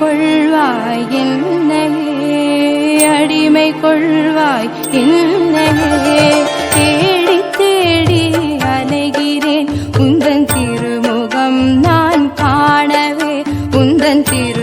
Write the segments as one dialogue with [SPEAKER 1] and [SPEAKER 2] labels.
[SPEAKER 1] கொள்வாய் என்னையே அடிமை கொள்வாய் என்னையே தேடி தேடி அலைகிறேன் உந்தன் திருமுகம் நான் காணவே உந்தன் திரு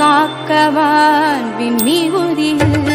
[SPEAKER 1] காக்கவான் விண்மிகுதியில்